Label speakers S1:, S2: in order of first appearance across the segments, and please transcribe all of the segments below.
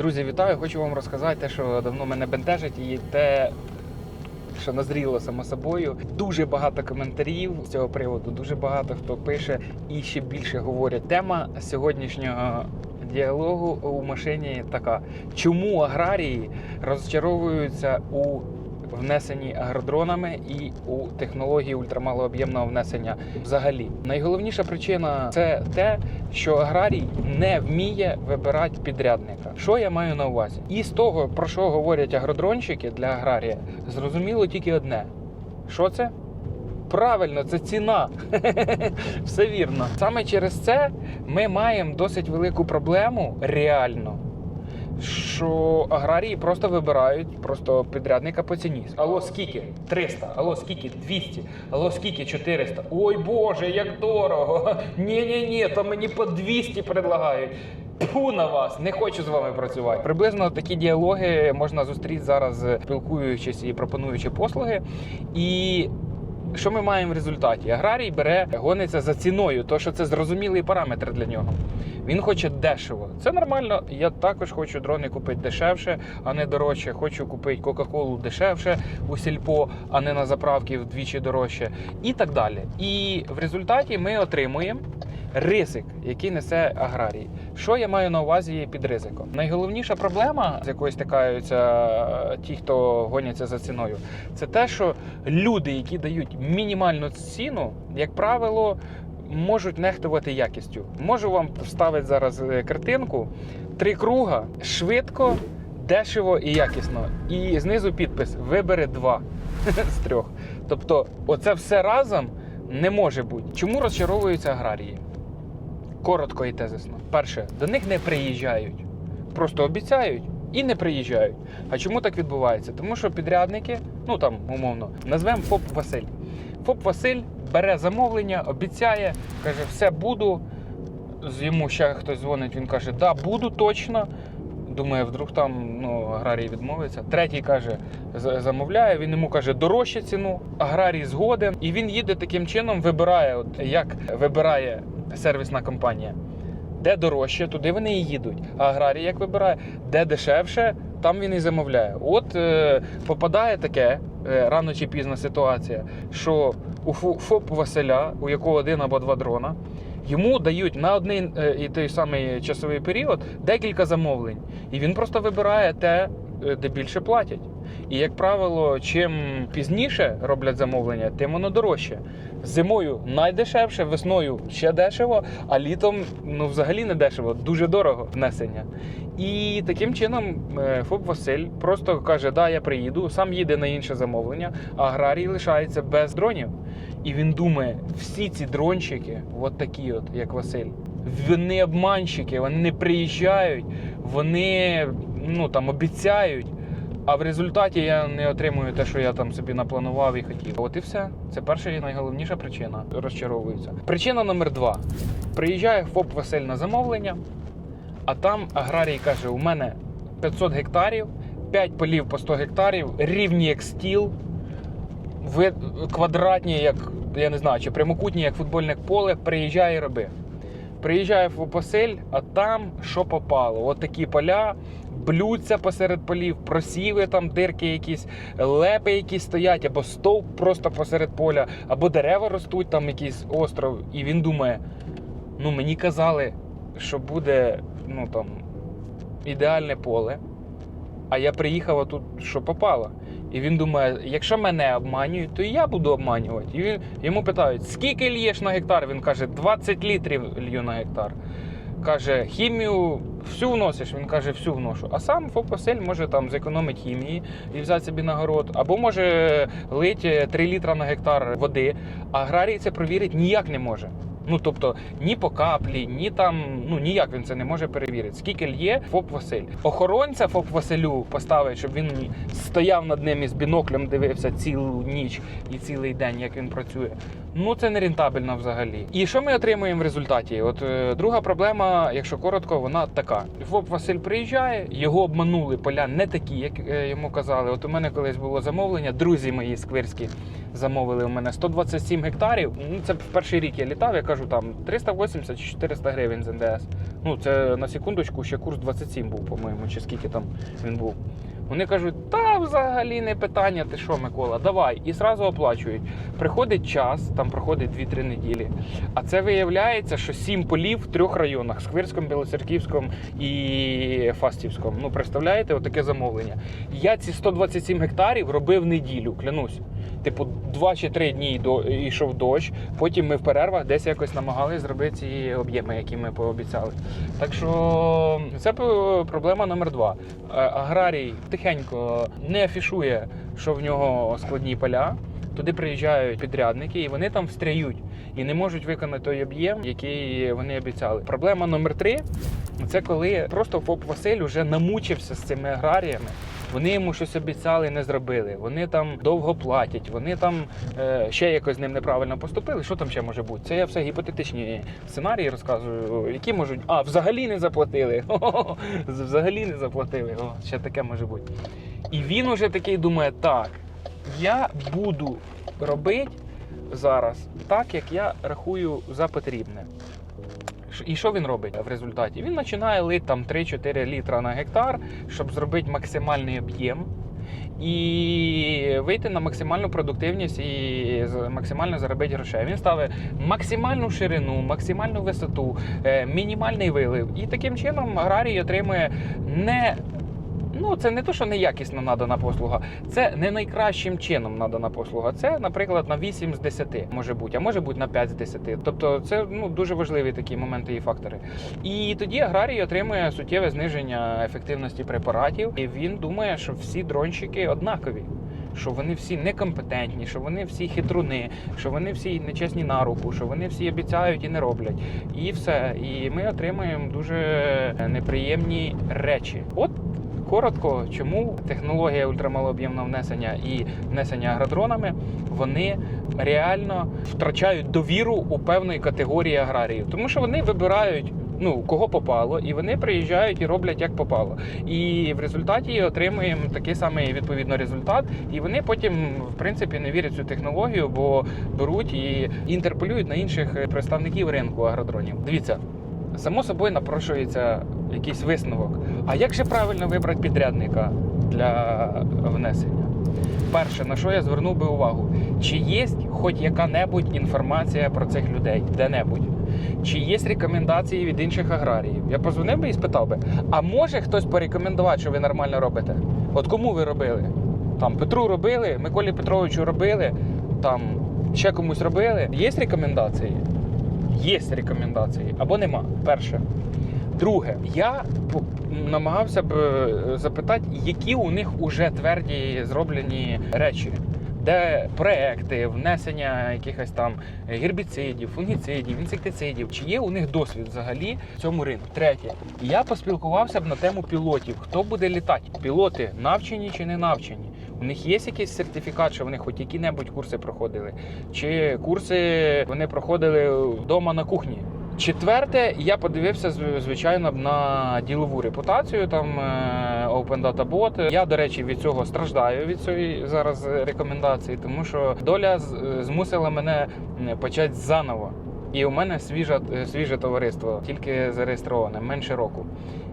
S1: Друзі, вітаю! Хочу вам розказати те, що давно мене бентежить, і те, що назріло само собою. Дуже багато коментарів з цього приводу, дуже багато хто пише і ще більше говорять. Тема сьогоднішнього діалогу у машині така: чому аграрії розчаровуються у внесенні агродронами і у технології ультрамалооб'ємного внесення взагалі. Найголовніша причина це те, що аграрій не вміє вибирати підрядника. Що я маю на увазі? І з того, про що говорять агродронщики для аграрія, зрозуміло тільки одне: що це? Правильно, це ціна. Все вірно. Саме через це ми маємо досить велику проблему реально. Що аграрії просто вибирають просто підрядника по ціні. Алло, скільки? 300, алло, скільки? 200, алло, скільки? 400. Ой Боже, як дорого! Ні-ні-ні, то мені по 200 предлагають. Тьфу на вас, не хочу з вами працювати. Приблизно такі діалоги можна зустріти зараз, спілкуючись і пропонуючи послуги. І що ми маємо в результаті? Аграрій бере, гониться за ціною, то що це зрозумілий параметр для нього. Він хоче дешево. Це нормально. Я також хочу дрони купити дешевше, а не дорожче. Хочу купити Кока-Колу дешевше у сільпо, а не на заправки вдвічі дорожче. І так далі. І в результаті ми отримуємо ризик, який несе аграрій. Що я маю на увазі під ризиком? Найголовніша проблема, з якою стикаються ті, хто гоняться за ціною, це те, що люди, які дають мінімальну ціну, як правило, можуть нехтувати якістю. Можу вам вставити зараз е, картинку: три круга швидко, дешево і якісно. І знизу підпис вибери два з трьох. Тобто, оце все разом не може бути. Чому розчаровуються аграрії? Коротко і тезисно. Перше, до них не приїжджають. Просто обіцяють і не приїжджають. А чому так відбувається? Тому що підрядники, ну там умовно, назвемо ФОП Василь. ФОП Василь бере замовлення, обіцяє, каже, все буду. Йому ще хтось дзвонить, він каже, да, буду точно. Думає, вдруг там ну, аграрій відмовиться. Третій каже, замовляє. Він йому каже, дорожче ціну. Аграрій згоден. І він їде таким чином, вибирає, от як вибирає сервісна компанія. Де дорожче, туди вони і їдуть. А аграрій як вибирає, де дешевше, там він і замовляє. От е, попадає таке е, рано чи пізно ситуація, що у ФОП Василя, у якого один або два дрона, йому дають на один е, і той самий часовий період декілька замовлень. І він просто вибирає те, е, де більше платять. І, як правило, чим пізніше роблять замовлення, тим воно дорожче. Зимою найдешевше, весною ще дешево, а літом ну взагалі не дешево, дуже дорого внесення. І таким чином е, ФОП Василь просто каже: Да, я приїду, сам їде на інше замовлення, а аграрій лишається без дронів. І він думає, всі ці дрончики, от такі, от, як Василь, вони обманщики, вони не приїжджають, вони ну там обіцяють. А в результаті я не отримую те, що я там собі напланував і хотів. От і все. Це перша і найголовніша причина. Розчаровуються. Причина номер два: приїжджає ФОП Василь на замовлення, а там аграрій каже: у мене 500 гектарів, 5 полів по 100 гектарів, рівні як стіл, квадратні, як я не знаю, чи прямокутні, як футбольне поле. Приїжджає і роби. Приїжджає в Василь, а там що попало? От такі поля, блюдця посеред полів, просіви там, дирки якісь, лепи якісь стоять, або стовп просто посеред поля, або дерева ростуть, там якийсь остров. І він думає: ну мені казали, що буде ну там ідеальне поле. А я приїхав а тут, що попало. І він думає, якщо мене обманюють, то і я буду обманювати. І йому питають, скільки л'єш на гектар? Він каже, 20 літрів лью на гектар. Каже, хімію всю вносиш? Він каже, всю вношу. А сам ФОП Василь може там зекономити хімії і взяти собі на город, або може лити 3 літра на гектар води. Аграрій це провірити ніяк не може. Ну тобто ні по каплі, ні там, ну ніяк він це не може перевірити. Скільки л'є ФОП Василь. Охоронця ФОП Василю поставить, щоб він стояв над ним і з біноклем дивився цілу ніч і цілий день, як він працює. Ну це не рентабельно взагалі. І що ми отримуємо в результаті? От е, друга проблема, якщо коротко, вона така: ФОП Василь приїжджає, його обманули поля не такі, як е, йому казали. От у мене колись було замовлення, друзі мої сквирські замовили у мене 127 гектарів. Ну це в перший рік я літав. Я кажу, там 380 чи 400 гривень з НДС. Ну, це на секундочку ще курс 27 був, по-моєму, чи скільки там він був. Вони кажуть, та взагалі не питання, ти що, Микола, давай. І зразу оплачують. Приходить час, там проходить 2-3 неділі. А це виявляється, що сім полів в трьох районах: Сквирському, Білоцерківському і Фастівському. Ну, представляєте, отаке замовлення. Я ці 127 гектарів робив неділю, клянусь. Типу, 2 чи 3 дні до йшов дощ. Потім ми в перервах десь якось намагалися зробити ці об'єми, які ми пообіцяли. Так що це проблема номер два. Е, Аграрій тихенько не афішує, що в нього складні поля. Туди приїжджають підрядники, і вони там встряють і не можуть виконати той об'єм, який вони обіцяли. Проблема номер три це коли просто ФОП Василь вже намучився з цими аграріями. Вони йому щось обіцяли, не зробили. Вони там довго платять, вони там е, ще якось з ним неправильно поступили. Що там ще може бути? Це я все гіпотетичні сценарії розказую, які можуть. А, взагалі не заплатили. Хо-хо-хо, Взагалі не заплатили. О, ще таке може бути. І він уже такий думає: так, я буду робити зараз так, як я рахую за потрібне. І що він робить в результаті? Він починає лити там 3-4 літра на гектар, щоб зробити максимальний об'єм і вийти на максимальну продуктивність і максимально заробити грошей. Він ставить максимальну ширину, максимальну висоту, е, мінімальний вилив. І таким чином аграрій отримує не. Ну, це не то, що неякісно надана послуга, це не найкращим чином надана послуга. Це, наприклад, на 8 з 10 може бути, а може бути на 5 з 10. Тобто це ну, дуже важливі такі моменти і фактори. І тоді аграрій отримує суттєве зниження ефективності препаратів, і він думає, що всі дронщики однакові. Що вони всі некомпетентні, що вони всі хитруни, що вони всі нечесні на руку, що вони всі обіцяють і не роблять. І все. І ми отримуємо дуже неприємні речі. От коротко, чому технологія ультрамалооб'ємного внесення і внесення агродронами вони реально втрачають довіру у певної категорії аграріїв, тому що вони вибирають. Ну, кого попало, і вони приїжджають і роблять як попало. І в результаті отримуємо такий самий відповідно результат. І вони потім, в принципі, не вірять цю технологію, бо беруть і інтерполюють на інших представників ринку агродронів. Дивіться, само собою напрошується якийсь висновок. А як же правильно вибрати підрядника для внесення? Перше, на що я звернув би увагу, чи є хоч яка-небудь інформація про цих людей де-небудь? Чи є рекомендації від інших аграріїв? Я позвонив би і спитав би: а може хтось порекомендувати, що ви нормально робите? От кому ви робили? Там Петру робили, Миколі Петровичу робили, там ще комусь робили. Є рекомендації? Є рекомендації або нема. Перше. Друге, я намагався б е, запитати, які у них уже тверді зроблені речі. Де проекти, внесення якихось там гербіцидів, фунгіцидів, інсектицидів, чи є у них досвід взагалі в цьому ринку? Третє, я поспілкувався б на тему пілотів. Хто буде літати? Пілоти навчені чи не навчені? У них є якийсь сертифікат, що вони хоч які-небудь курси проходили? Чи курси вони проходили вдома на кухні? Четверте, я подивився звичайно на ділову репутацію. Там е, Open Data Bot. Я, до речі, від цього страждаю від цієї зараз рекомендації, тому що доля змусила мене почати заново. І у мене свіже, свіже товариство, тільки зареєстроване, менше року.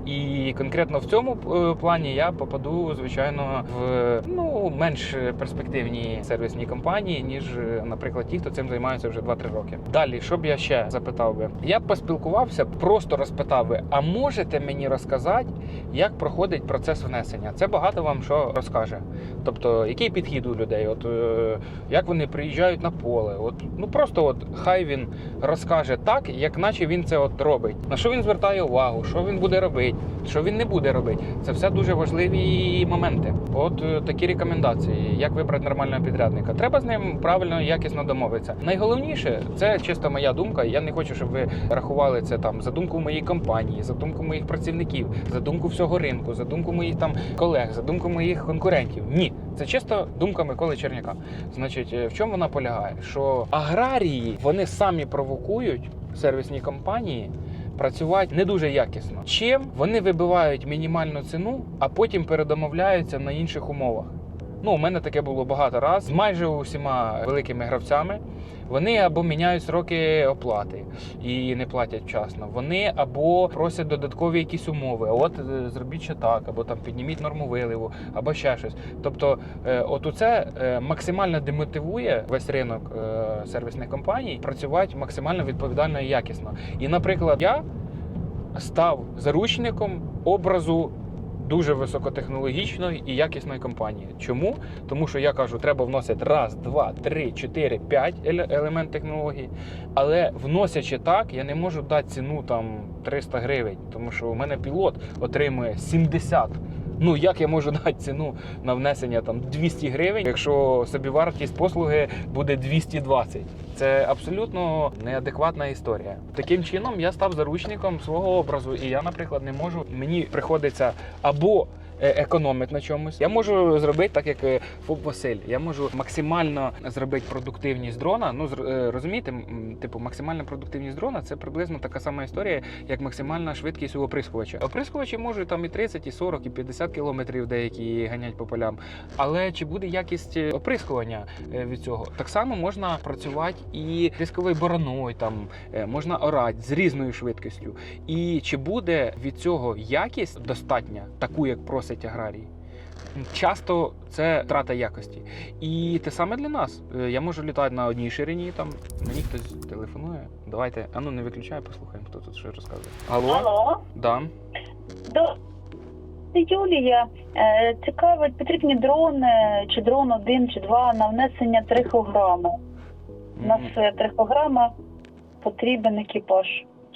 S1: І конкретно в цьому е, плані я попаду, звичайно, в ну менш перспективні сервісні компанії, ніж, е, наприклад, ті, хто цим займається вже 2-3 роки. Далі, що б я ще запитав би? Я б поспілкувався, просто розпитав би: а можете мені розказати, як проходить процес внесення? Це багато вам що розкаже. Тобто, який підхід у людей? От е, як вони приїжджають на поле? От ну просто от хай він розкаже так, як наче він це от робить. На що він звертає увагу, що він буде робити, що він не буде робити. Це все дуже важливі моменти. От е, такі рекомендації, як вибрати нормального підрядника. Треба з ним правильно якісно домовитися. Найголовніше це чисто моя думка. Я не хочу, щоб ви рахували це там за думку моєї компанії, за думку моїх працівників, за думку всього ринку, за думку моїх там колег, за думку моїх конкурентів. Ні, це чисто думка Миколи Черняка. Значить, е, в чому вона полягає? Що аграрії вони самі провокують сервісні компанії. Працювати не дуже якісно. Чим вони вибивають мінімальну ціну, а потім передомовляються на інших умовах. Ну, у мене таке було багато раз з майже усіма великими гравцями. Вони або міняють сроки оплати і не платять вчасно. Вони або просять додаткові якісь умови. От е, зробіть ще так, або там підніміть норму виливу, або ще щось. Тобто, е, от це максимально демотивує весь ринок е, сервісних компаній працювати максимально відповідально і якісно. І, наприклад, я став заручником образу дуже високотехнологічної і якісної компанії. Чому? Тому що я кажу, треба вносити раз, два, три, чотири, п'ять еле- елемент технології. Але вносячи так, я не можу дати ціну там 300 гривень, тому що у мене пілот отримує 70. Ну як я можу дати ціну на внесення там 200 гривень, якщо собівартість послуги буде 220? Це абсолютно неадекватна історія. Таким чином я став заручником свого образу, і я, наприклад, не можу. Мені приходиться або економити на чомусь. Я можу зробити так, як е, ФОП Василь. Я можу максимально зробити продуктивність дрона. Ну е, розумієте, типу, максимальна продуктивність дрона це приблизно така сама історія, як максимальна швидкість у оприскувача. Оприскувачі можуть там і 30, і 40, і 50 кілометрів деякі ганять по полям. Але чи буде якість е, оприскування е, від цього? Так само можна працювати і дисковою бороною, там е, можна орати з різною швидкістю. І чи буде від цього якість достатня, таку як просить аграрій? Часто це втрата якості. І те саме для нас. Е, Я можу літати на одній ширині, там мені хтось телефонує. Давайте, а ну не виключай, послухаємо, хто тут що розказує. Алло?
S2: Алло,
S1: Да.
S2: до Юлія. Е, Цікавить, потрібні дрони, чи дрон один, чи два на внесення трихограму. У нас трихограма потрібен екіпаж.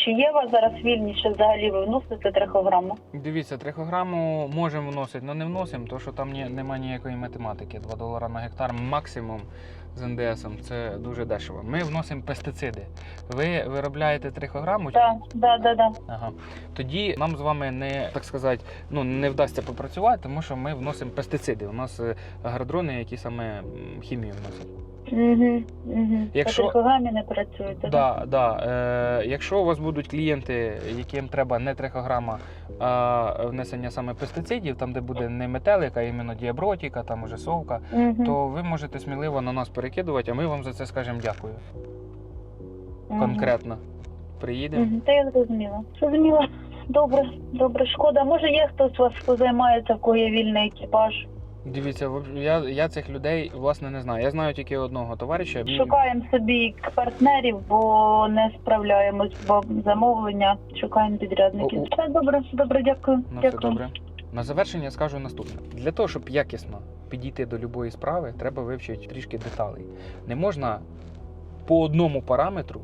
S2: Чи є у вас зараз вільні, чи взагалі ви вносите трихограму?
S1: Дивіться, трихограму можемо вносити, але не вносимо, тому що там ні, немає ніякої математики. 2 долара на гектар максимум з НДСом. Це дуже дешево. Ми вносимо пестициди. Ви виробляєте трихограму,
S2: Так, да, да, да.
S1: Ага. Тоді нам з вами не так сказати, ну не вдасться попрацювати, тому що ми вносимо пестициди. У нас е, агродрони, які саме хімію вносять.
S2: Угу, угу.
S1: Якщо-
S2: По трихограмі не працюєте,
S1: Да, да. Е, якщо у вас будуть клієнти, яким треба не трихограма, а внесення саме пестицидів, там де буде не метелика, а іменно діабротіка, там уже совка,
S2: Угу.
S1: то ви можете сміливо на нас перекидувати, а ми вам за це скажемо дякую. Конкретно. Приїдемо.
S2: Угу. Та я зрозуміла. Зрозуміла. Добре, добре, шкода. Може є хтось у вас, хто займається, в кого є вільний екіпаж?
S1: Дивіться, я, я цих людей власне не знаю. Я знаю тільки одного товариша.
S2: Шукаємо собі партнерів, бо не справляємось, бо замовлення шукаємо підрядників.
S1: О, о.
S2: Все добре, добре, дякую.
S1: Ну, все
S2: дякую.
S1: добре. На завершення скажу наступне: для того, щоб якісно підійти до будь-якої справи, треба вивчити трішки деталей. Не можна по одному параметру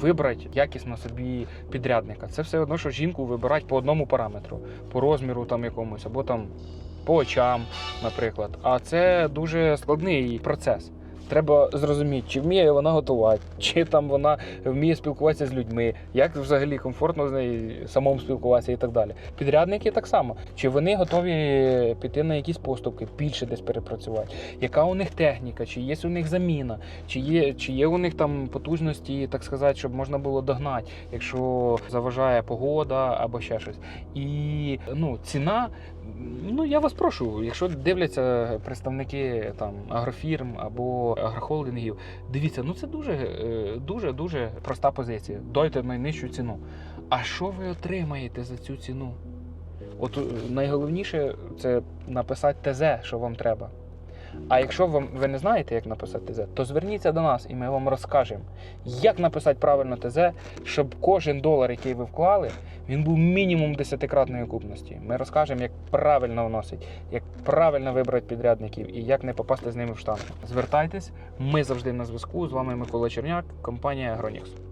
S1: вибрати якісно собі підрядника. Це все одно, що жінку вибирати по одному параметру, по розміру там якомусь, або там по очам, наприклад. А це дуже складний процес. Треба зрозуміти, чи вміє вона готувати, чи там вона вміє спілкуватися з людьми, як взагалі комфортно з нею самому спілкуватися і так далі. Підрядники так само. Чи вони готові піти на якісь поступки, більше десь перепрацювати? Яка у них техніка, чи є у них заміна, чи є, чи є у них там потужності, так сказати, щоб можна було догнати, якщо заважає погода або ще щось. І ну, ціна. Ну я вас прошу, якщо дивляться представники там агрофірм або агрохолдингів, дивіться, ну це дуже е, дуже дуже проста позиція. Дайте найнижчу ціну. А що ви отримаєте за цю ціну? От е, найголовніше це написати ТЗ, що вам треба. А якщо вам ви не знаєте, як написати ТЗ, то зверніться до нас і ми вам розкажемо, як написати правильно ТЗ, щоб кожен долар, який ви вклали, він був мінімум десятикратної окупності. Ми розкажемо, як правильно вносить, як правильно вибрати підрядників і як не попасти з ними в штанги. Звертайтесь, ми завжди на зв'язку. З вами Микола Черняк, компанія Агронікс.